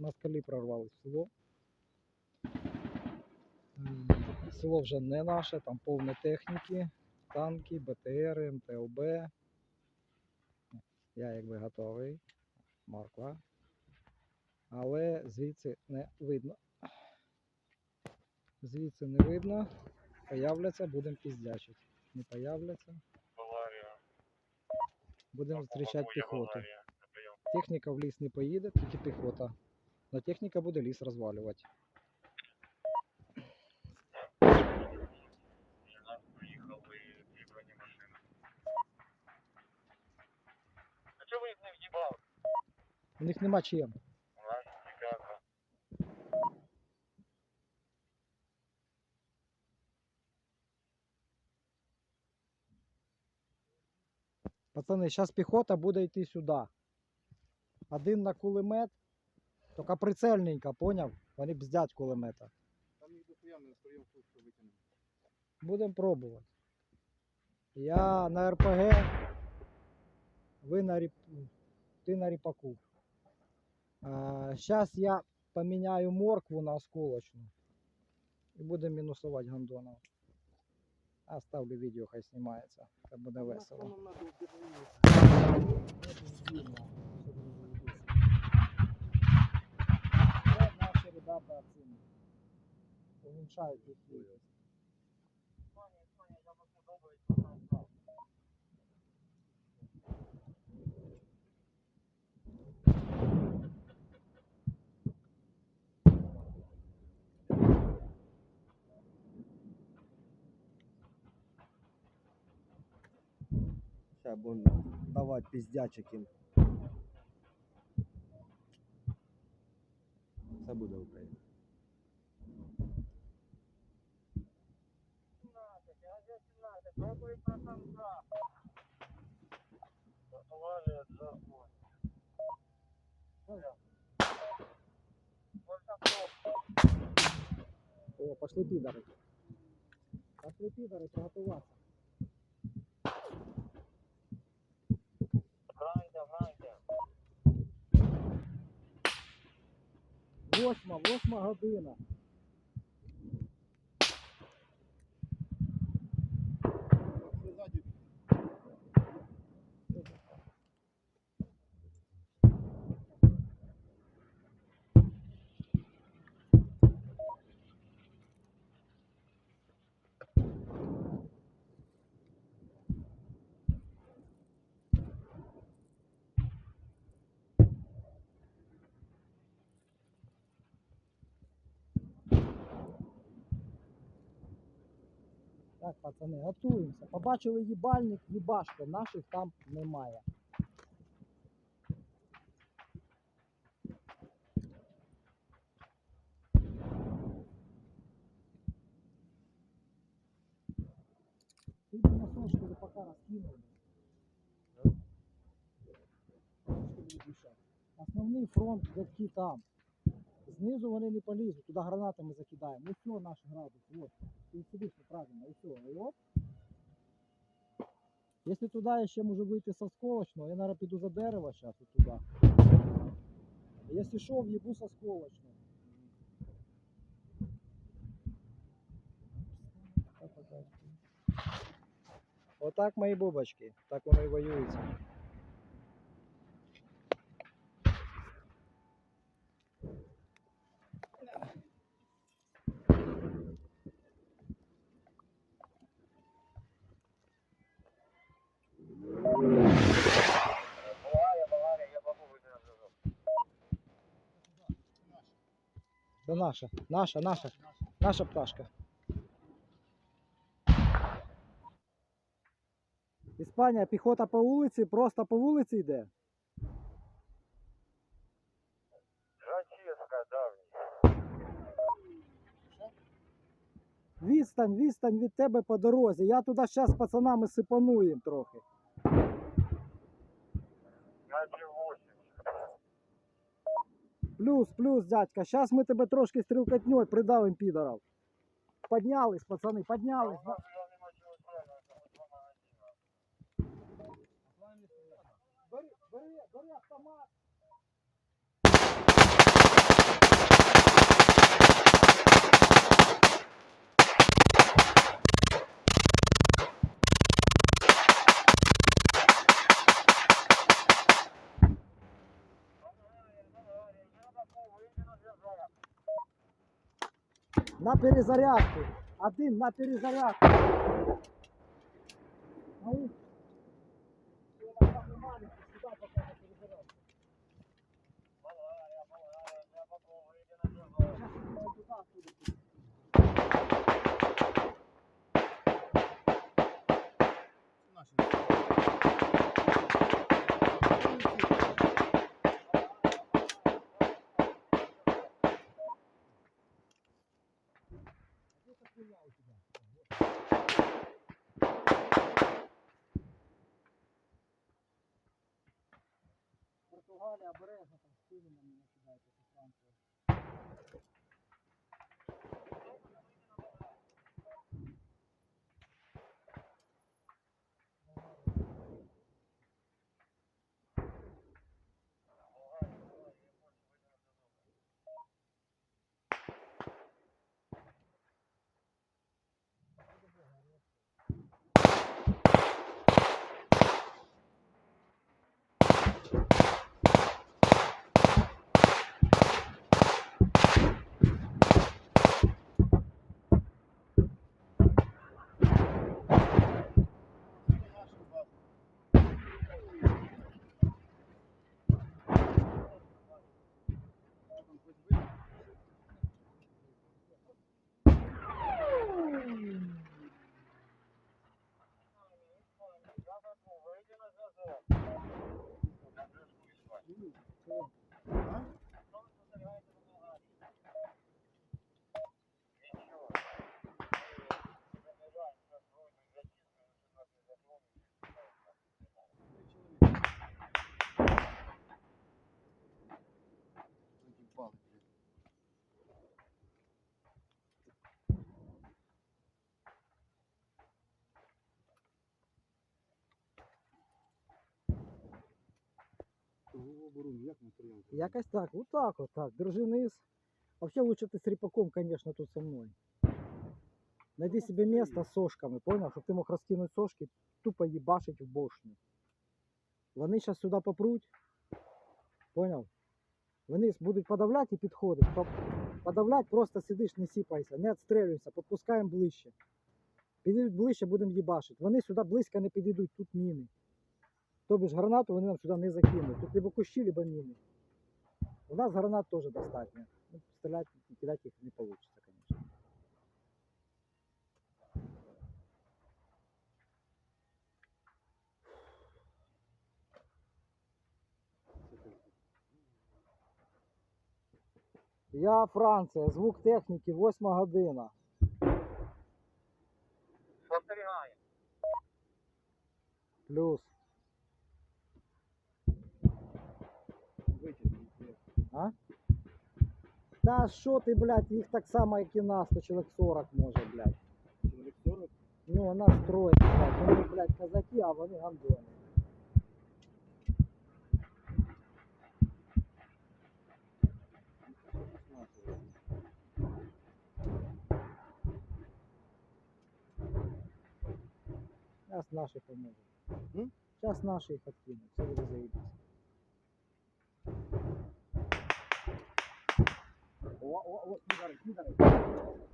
москалі прорвались в село. Село вже не наше, там повне техніки, танки, БТРи, МТОБ. Я якби готовий. Морква. Але звідси не видно. Звідси не видно. Появляться, будемо піздячити. Не появляться. Будемо зустрічати піхоту. Техніка в ліс не поїде, тільки піхота. Но техніка буде ліс розвалювати. И нас приехал и две бронемашины. А что вы их не въебал? У них нема чим. У нас Чикаго. Пацани, зараз піхота буде йти сюди. Один на кулемет, тільки прицельненько, поняв? Вони бздять кулемета. Там їх дохуя ми настроїмо пушку витягнемо. Будемо пробувати. Я на РПГ, ви на ріп... ти на ріпаку. Зараз я поміняю моркву на осколочну. І будемо мінусувати гандонов. А ставлю відео, хай знімається. Це буде весело. Уменьшають їх кількість. Сейчас будемо давати піздячик їм. Це буде Україна. О, пошли підари. Пошли підари, приготуватися. Граньте, граньте. Восьма, восьма година. Так, пацани, готуємося. Побачили їбальник, їбаште, наших там немає. Ти на сошку буде дишати. Основний фронт дядьки там. Знизу вони не полізуть, туди гранатами закидаємо. Ось все наш градус. Вот. Ти сидиш правильно, і. І оп. Якщо туди я ще можу вийти со сколочного, я, наверное, піду за дерево зараз туди. Якщо що, в'їбу со сколочного. Отак мої бубочки. Так воно і воюється. Це наша, наша, наша, наша пташка. Іспанія, піхота по вулиці, просто по вулиці йде. Жаческа, давній. Відстань, відстань від тебе по дорозі. Я туди зараз з пацанами сипану їм трохи. Наче 8. Плюс, плюс, дядька. Сейчас мы тебе трошки стрелкотней придавим підоров. Поднялись, пацаны, поднялись. На перезарядку. Один на перезарядку. Ау. Португалия обережно там спину на меня кидает, это Франция. Того як матеріал? Якось так, вот так вот так. Держи низ. Вообще лучше ты с репаком, конечно, тут со мной. Найди себе место с сошками, понял? Щоб ти мог розкинути сошки, тупо їбашить в бошню. Вони зараз сюди попруть. Понял? Вони будуть подавляти і підходити. По- Подавлять, просто сидиш, не сіпайся, не відстрелюйся, підпускаємо ближче. Підійдуть ближче, будемо їбашити. Вони сюди близько не підійдуть, тут міни. Тобі ж гранату вони нам сюди не закинуть. Тут либо кущі, либо міни. У нас гранат теж достатньо. Ну, стріляти і кидати їх не вийде, звісно. Я Франція, звук техніки, 8 година. Плюс. Та що ти, блядь, їх так само, як і нас, то чоловік 40 може, блядь. Чоловік 40. Ну, у нас троє, блядь. Вони, блядь, казаки, а вони гандони. Сейчас наши помогут. М? Сейчас наши их откинут. 我我我，你咋的？你咋的？